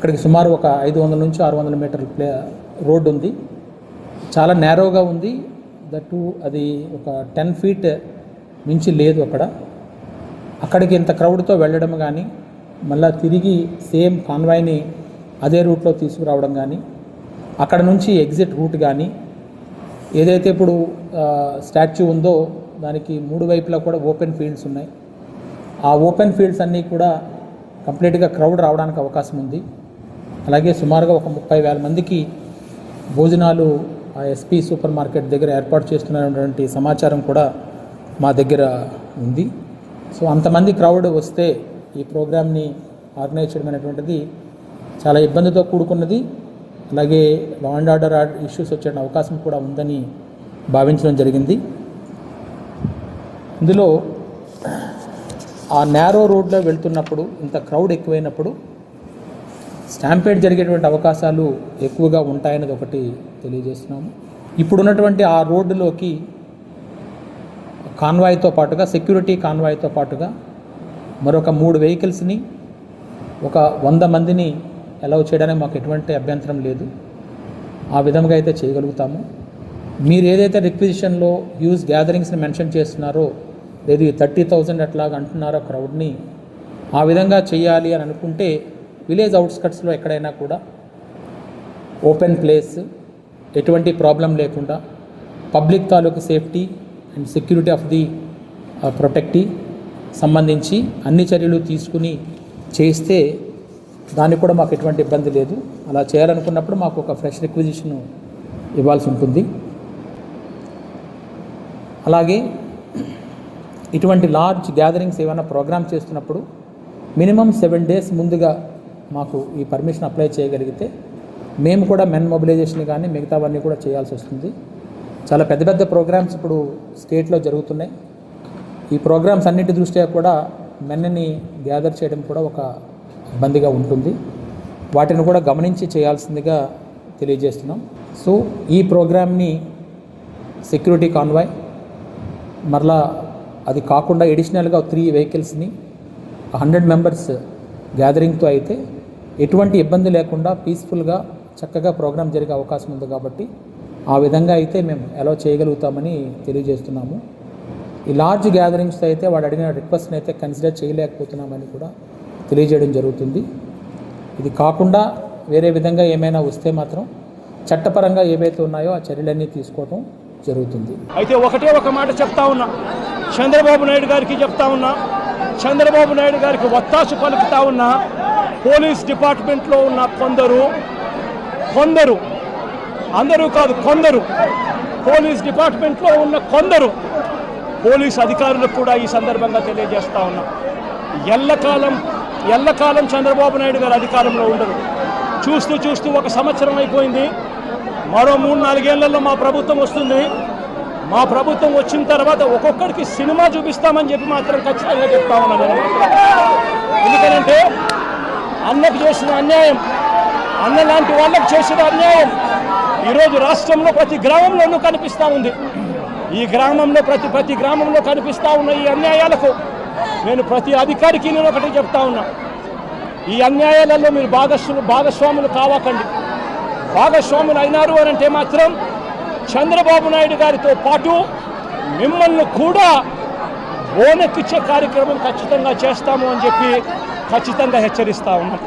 అక్కడికి సుమారు ఒక ఐదు వందల నుంచి ఆరు వందల మీటర్ల ప్లే రోడ్డు ఉంది. చాలా నేరోగా ఉంది. దట్టు అది ఒక టెన్ ఫీట్ మించి లేదు అక్కడ. అక్కడికి ఇంత క్రౌడ్తో వెళ్ళడం కానీ మళ్ళా తిరిగి సేమ్ కాన్వాయ్ని అదే రూట్లో తీసుకురావడం కానీ అక్కడ నుంచి ఎగ్జిట్ రూట్ కానీ ఏదైతే ఇప్పుడు స్టాచ్యూ ఉందో దానికి మూడు వైపులా కూడా ఓపెన్ ఫీల్డ్స్ ఉన్నాయి. ఆ ఓపెన్ ఫీల్డ్స్ అన్నీ కూడా కంప్లీట్గా క్రౌడ్ రావడానికి అవకాశం ఉంది. అలాగే సుమారుగా ఒక ముప్పై వేల మందికి భోజనాలు ఆ ఎస్పీ సూపర్ మార్కెట్ దగ్గర ఏర్పాటు చేస్తున్నటువంటి సమాచారం కూడా మా దగ్గర ఉంది. సో అంతమంది క్రౌడ్ వస్తే ఈ ప్రోగ్రామ్ని ఆర్గనైజ్ చేయడం అనేటువంటిది చాలా ఇబ్బందితో కూడుకున్నది. అలాగే లా అండ్ ఆర్డర్ ఇష్యూస్ వచ్చే అవకాశం కూడా ఉందని భావించడం జరిగింది. ఇందులో ఆ నేరో రోడ్లో వెళ్తున్నప్పుడు ఇంత క్రౌడ్ ఎక్కువైనప్పుడు స్టాంపేడ్ జరిగేటువంటి అవకాశాలు ఎక్కువగా ఉంటాయన్నది ఒకటి తెలియజేస్తున్నాము. ఇప్పుడున్నటువంటి ఆ రోడ్డులోకి కాన్వాయ్తో పాటుగా సెక్యూరిటీ కాన్వాయ్తో పాటుగా మరొక మూడు వెహికల్స్ని ఒక వంద మందిని అలౌ చేయడానికి మాకు ఎటువంటి అభ్యంతరం లేదు. ఆ విధంగా అయితే చేయగలుగుతాము. మీరు ఏదైతే రిక్విజిషన్లో హ్యూజ్ గ్యాదరింగ్స్ని మెన్షన్ చేస్తున్నారో లేదు ఈ థర్టీ థౌజండ్ అట్లాగా అంటున్నారో క్రౌడ్ని ఆ విధంగా చేయాలి అని అనుకుంటే విలేజ్ అవుట్స్కట్స్లో ఎక్కడైనా కూడా ఓపెన్ ప్లేస్ ఎటువంటి ప్రాబ్లం లేకుండా పబ్లిక్ తాలూకు safety and security of the protectee సంబంధించి అన్ని చర్యలు తీసుకుని చేస్తే దానికి కూడా మాకు ఎటువంటి ఇబ్బంది లేదు. అలా చేయాలనుకున్నప్పుడు మాకు ఒక ఫ్రెష్ రిక్విజిషన్ ఇవ్వాల్సి ఉంటుంది. అలాగే ఇటువంటి లార్జ్ గ్యాదరింగ్స్ ఏమైనా ప్రోగ్రామ్ చేస్తున్నప్పుడు మినిమం సెవెన్ డేస్ ముందుగా మాకు ఈ పర్మిషన్ అప్లై చేయగలిగితే మేము కూడా మెన్ మొబిలైజేషన్ కానీ మిగతావన్నీ కూడా చేయాల్సి వస్తుంది. చాలా పెద్ద పెద్ద ప్రోగ్రామ్స్ ఇప్పుడు స్టేట్లో జరుగుతున్నాయి. ఈ ప్రోగ్రామ్స్ అన్నింటి దృష్ట్యా కూడా మెన్ని గ్యాదర్ చేయడం కూడా ఒక ఇబ్బందిగా ఉంటుంది. వాటిని కూడా గమనించి చేయాల్సిందిగా తెలియజేస్తున్నాం. సో ఈ ప్రోగ్రామ్ని సెక్యూరిటీ కాన్వాయ్ మరలా అది కాకుండా ఎడిషనల్గా త్రీ వెహికల్స్ని హండ్రెడ్ మెంబర్స్ గ్యాదరింగ్తో అయితే ఎటువంటి ఇబ్బంది లేకుండా పీస్ఫుల్గా చక్కగా ప్రోగ్రామ్ జరిగే అవకాశం ఉంది కాబట్టి ఆ విధంగా అయితే మేము అలో చేయగలుగుతామని తెలియజేస్తున్నాము. ఈ లార్జ్ గ్యాదరింగ్స్ అయితే వాడు అడిగిన రిక్వెస్ట్ని అయితే కన్సిడర్ చేయలేకపోతున్నామని కూడా తెలియజేయడం జరుగుతుంది. ఇది కాకుండా వేరే విధంగా ఏమైనా వస్తే మాత్రం చట్టపరంగా ఏవైతే ఉన్నాయో ఆ చర్యలన్నీ తీసుకోవడం జరుగుతుంది. అయితే ఒకటే ఒక మాట చెప్తా ఉన్నా. చంద్రబాబు నాయుడు గారికి చెప్తా ఉన్నా. చంద్రబాబు నాయుడు గారికి ఒత్తాసు పలుకుతా ఉన్న పోలీస్ డిపార్ట్మెంట్లో ఉన్న కొందరు కొందరు అందరూ కాదు కొందరు పోలీస్ డిపార్ట్మెంట్లో ఉన్న కొందరు పోలీస్ అధికారులకు కూడా ఈ సందర్భంగా తెలియజేస్తా ఉన్నా. ఎల్లకాలం ఎల్లకాలం చంద్రబాబు నాయుడు గారు అధికారంలో ఉండరు. చూస్తూ చూస్తూ ఒక సంవత్సరం అయిపోయింది. మరో మూడు నాలుగేళ్ళలో మా ప్రభుత్వం వస్తుంది. మా ప్రభుత్వం వచ్చిన తర్వాత ఒక్కొక్కడికి సినిమా చూపిస్తామని చెప్పి మాత్రం ఖచ్చితంగా చెప్తా ఉన్నాను. ఎందుకంటే అన్నకు చేసిన అన్యాయం అన్న లాంటి వాళ్ళకు చేసిన అన్యాయం ఈరోజు రాష్ట్రంలో ప్రతి గ్రామంలోనూ కనిపిస్తూ ఉంది? ఈ గ్రామంలో ప్రతి ప్రతి గ్రామంలో కనిపిస్తూ ఉన్న ఈ అన్యాయాలకు నేను ప్రతి అధికారికి నేను ఒకటి చెప్తా ఉన్నా. ఈ అన్యాయాలలో మీరు భాగస్వాములు భాగస్వాములు కావకండి. భాగస్వాములు అయినారు అని అంటే మాత్రం చంద్రబాబు నాయుడు గారితో పాటు మిమ్మల్ని కూడా ఓనెక్కిచ్చే కార్యక్రమం ఖచ్చితంగా చేస్తాము అని చెప్పి ఖచ్చితంగా హెచ్చరిస్తా ఉన్నాం